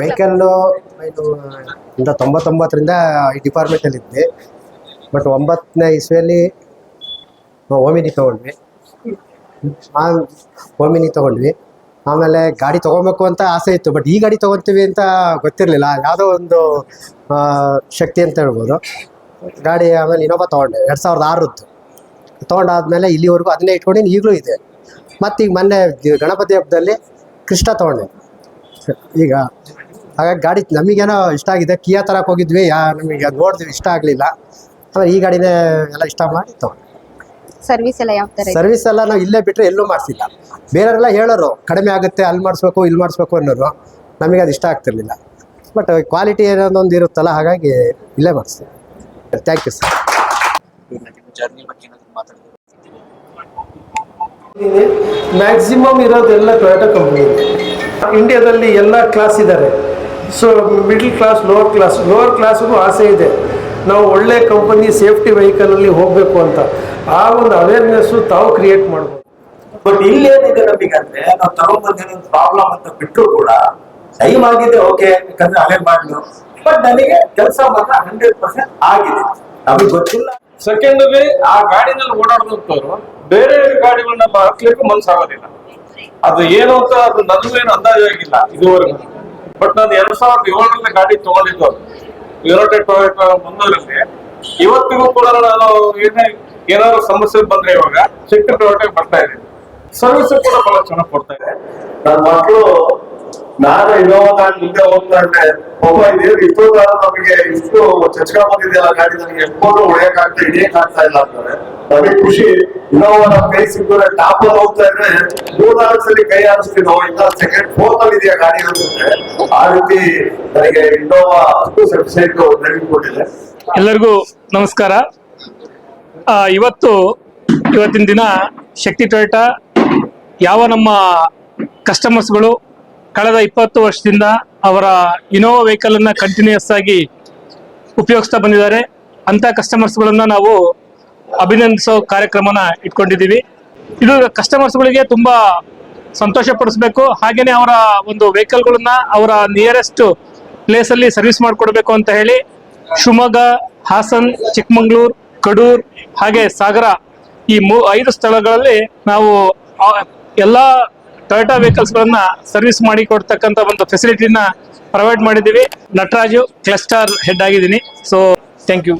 Vehicle ಇದು, ಇಂದ ತೊಂಬತ್ತೊಂಬತ್ತರಿಂದ ಈ ಡಿಪಾರ್ಟ್ಮೆಂಟಲ್ಲಿ ಇದ್ದೆ. ಬಟ್ ಒಂಬತ್ತನೇ ಇಸ್ವಿಯಲ್ಲಿ ಓಮಿನಿ ತೊಗೊಂಡ್ವಿ. ಆ ಓಮಿನಿ ತೊಗೊಂಡ್ವಿ. ಆಮೇಲೆ ಗಾಡಿ ತೊಗೊಬೇಕು ಅಂತ ಆಸೆ ಇತ್ತು. ಬಟ್ ಈ ಗಾಡಿ ತೊಗೊತೀವಿ ಅಂತ ಗೊತ್ತಿರಲಿಲ್ಲ. ಯಾವುದೋ ಒಂದು ಶಕ್ತಿ ಅಂತ ಹೇಳ್ಬೋದು. ಗಾಡಿ ಆಮೇಲೆ ಇನ್ನೊಬ್ಬ ತೊಗೊಂಡೆ. ಎರಡು ಸಾವಿರದ ಆರದ್ದು ತೊಗೊಂಡಾದ್ಮೇಲೆ ಇಲ್ಲಿವರೆಗೂ ಅದನ್ನೇ ಇಟ್ಕೊಂಡು ಈಗಲೂ ಇದೆ. ಮತ್ತು ಈಗ ಮೊನ್ನೆ ಗಣಪತಿ ಹಬ್ಬದಲ್ಲಿ ಕೃಷ್ಣ ತೊಗೊಂಡೆ. ಈಗ ಹಾಗಾಗಿ ಗಾಡಿ ನಮಗೇನೋ ಇಷ್ಟ ಆಗಿದೆ. ಕಿಯಾ ತರಕ್ಕೆ ಹೋಗಿದ್ವಿ. ಯಾ ನಮಗೆ ಅದು ನೋಡಿದ್ವಿ ಇಷ್ಟ ಆಗಲಿಲ್ಲ. ಆಮೇಲೆ ಈ ಗಾಡಿನೇ ಎಲ್ಲ ಇಷ್ಟ ಮಾಡಿ ತಗೊಂಡು ಸರ್ವಿಸ್ ಎಲ್ಲ ಯಾವ ಥರ ಇದೆ? ಸರ್ವಿಸ್ ಎಲ್ಲ ನಾವು ಇಲ್ಲೇ ಬಿಟ್ಟರೆ ಎಲ್ಲೂ ಮಾಡಿಸಿಲ್ಲ. ಬೇರೆಯವರೆಲ್ಲ ಹೇಳೋರು ಕಡಿಮೆ ಆಗುತ್ತೆ ಅಲ್ಲಿ ಮಾಡಿಸ್ಬೇಕು ಇಲ್ಲಿ ಮಾಡಿಸ್ಬೇಕು ಅನ್ನೋರು. ನಮಗೆ ಅದು ಇಷ್ಟ ಆಗ್ತಿರ್ಲಿಲ್ಲ. ಬಟ್ ಕ್ವಾಲಿಟಿ ಏನೊಂದು ಇರುತ್ತಲ್ಲ ಹಾಗಾಗಿ ಇಲ್ಲೇ ಮಾಡಿಸ್ತೀವಿ ಥ್ಯಾಂಕ್ ಯು ಸರ್ ಮ್ಯಾಕ್ಸಿಮಮ್ ಇರೋದೆಲ್ಲ ಟೊಯೋಟಾ ಕಂಪ್ನಿ ಇಂಡಿಯಾದಲ್ಲಿ ಎಲ್ಲ ಕ್ಲಾಸ್ ಇದ್ದಾರೆ so middle class lower class lower ಕ್ಲಾಸ್ಗೂ ಆಸೆ ಇದೆ. ನಾವು ಒಳ್ಳೆ ಕಂಪನಿ ಸೇಫ್ಟಿ ವೆಹಿಕಲಲ್ಲಿ ಹೋಗಬೇಕು ಅಂತ. ಆ ಒಂದು ಅವೇರ್ನೆಸ್ಸು ತಾವು ಕ್ರಿಯೇಟ್ ಮಾಡ್ಬೋದು. ಬಟ್ ಇಲ್ಲೇನಿದೆ ನಮಗೆ ಅಂದ್ರೆ ನಾವು ತಗೊಂಡ್ಬಂದಿರೋ ಪ್ರಾಬ್ಲಮ್ ಅಂತ ಬಿಟ್ಟರು ಕೂಡ ಟೈಮ್ ಆಗಿದೆ ಓಕೆ ಯಾಕಂದ್ರೆ ಅದೇ ಮಾಡ್ಲು. ಬಟ್ ನನಗೆ ಕೆಲಸ ಮಾತ್ರ ಹಂಡ್ರೆಡ್ ಪರ್ಸೆಂಟ್ ಆಗಿದೆ. ನಮಗೆ ಗೊತ್ತಿಲ್ಲ. ಸೆಕೆಂಡ್ ಆ ಗಾಡಿನಲ್ಲಿ ಓಡಾಡಿದಂತವ್ರು ಬೇರೆ ಗಾಡಿಗಳನ್ನ ಹಾಕ್ಲಿಕ್ಕೂ ಮನ್ಸಾಗೋದಿಲ್ಲ ಅದು ಏನು ಅಂತ ಅದು ನನಗೂ ಏನು ಅಂದಾಜು ಆಗಿಲ್ಲ ಇದುವರೆಗೂ. ಬಟ್ ನಾನು ಎರಡ್ ಸಾವಿರದ ಏಳರಲ್ಲಿ ಗಾಡಿ ತಗೊಂಡಿದ್ದು ಯುನೈಟೆಡ್ ಟೊಯೋಟೋ ಮುಂದೂರಲ್ಲಿ ಇವತ್ತಿಗೂ ಕೂಡ ನಾನು ಏನೇ ಏನಾದ್ರು ಸಮಸ್ಯೆ ಬಂದ್ರೆ ಇವಾಗ ಚಿಕ್ಕ ಟೊಯೋಟಾ ಬರ್ತಾ ಇದೆ. ಸರ್ವಿಸ್ ಕೂಡ ಬಹಳ ಚೆನ್ನಾಗಿ ಕೊಡ್ತಾ ಇದೆ. ನನ್ನ ಮಕ್ಕಳು ನಾನು ಇನ್ನೋವಾ ಮುಂದೆ ಹೋಗ್ತಾ ಇದ್ದೆ. ಒಬ್ಬ ಇದೇನು ಇಷ್ಟೊತ್ತಾದ್ರೂ ನಮಗೆ ಇಷ್ಟು ಚಚ್ಕ ಬಂದಿದೆಯಲ್ಲ ಗಾಡಿ ನನಗೆ ಎಷ್ಟೊಂದು ಹೊಡೆಯಕ್ ಆಗ್ತಾ ಹಿಡಿಯಕ್ ಇಲ್ಲ ಅಂತಾರೆ. ನಮಗೆ ಖುಷಿ. ಇನ್ನೋ ನಮ್ಮ ಕೈ ಸಿಕ್ಕಿದ್ರೆ ಟಾಪ್ ಅಲ್ಲಿ ಹೋಗ್ತಾ ಇದ್ರೆ ಮೂರ್ನಾಲ್ಕು ಸಲ ಕೈ ಆರಿಸ್ತೀವಿ ನಾವು ಇನ್ನ ಸೆಕೆಂಡ್ ಫೋರ್ತ್ ಅಲ್ಲಿ ಇದೆಯಾ ಗಾಡಿ ಅನ್ಸುತ್ತೆ ಆ ರೀತಿ ನನಗೆ ಇನ್ನೋವಾ ಸಬ್ಸೈಡ್ ಡ್ರೈವಿಂಗ್ ಕೊಟ್ಟಿದೆ. ಎಲ್ಲರಿಗೂ ನಮಸ್ಕಾರ. ಇವತ್ತು, ಇವತ್ತಿನ ದಿನ ಶಕ್ತಿ ಟೊಯೋಟಾ, ಯಾವ ನಮ್ಮ ಕಸ್ಟಮರ್ಸ್ಗಳು ಕಳೆದ ಇಪ್ಪತ್ತು ವರ್ಷದಿಂದ ಅವರ ಇನೋವಾ ವೆಹಿಕಲನ್ನು ಕಂಟಿನ್ಯೂಸ್ ಆಗಿ ಉಪಯೋಗಿಸ್ತಾ ಬಂದಿದ್ದಾರೆ. ಅಂಥ ಕಸ್ಟಮರ್ಸ್ಗಳನ್ನು ನಾವು ಅಭಿನಂದಿಸೋ ಕಾರ್ಯಕ್ರಮನ ಇಟ್ಕೊಂಡಿದ್ದೀವಿ. ಇದು ಕಸ್ಟಮರ್ಸ್ಗಳಿಗೆ ತುಂಬಾ ಸಂತೋಷ ಪಡಿಸ್ಬೇಕು. ಹಾಗೇನೆ ಅವರ ಒಂದು ವೆಹಿಕಲ್ಗಳನ್ನ ಅವರ ನಿಯರೆಸ್ಟ್ ಪ್ಲೇಸ್ ಅಲ್ಲಿ ಸರ್ವಿಸ್ ಮಾಡಿಕೊಡ್ಬೇಕು ಅಂತ ಹೇಳಿ ಶಿವಮೊಗ್ಗ, ಹಾಸನ್, ಚಿಕ್ಕಮಂಗ್ಳೂರ್, ಕಡೂರ್, ಹಾಗೆ ಸಾಗರ ಈ ಮೂ ಐದು ಸ್ಥಳಗಳಲ್ಲಿ ನಾವು ಎಲ್ಲ ಟೊಯೋಟಾ ವೆಹಿಕಲ್ಸ್ ಗಳನ್ನ ಸರ್ವಿಸ್ ಮಾಡಿ ಕೊಡ್ತಕ್ಕಂತ ಒಂದು ಫೆಸಿಲಿಟಿನ ಪ್ರೊವೈಡ್ ಮಾಡಿದ್ದೀವಿ. ನಟರಾಜು ಕ್ಲಸ್ಟರ್ ಹೆಡ್ ಆಗಿದ್ದೀನಿ. So thank you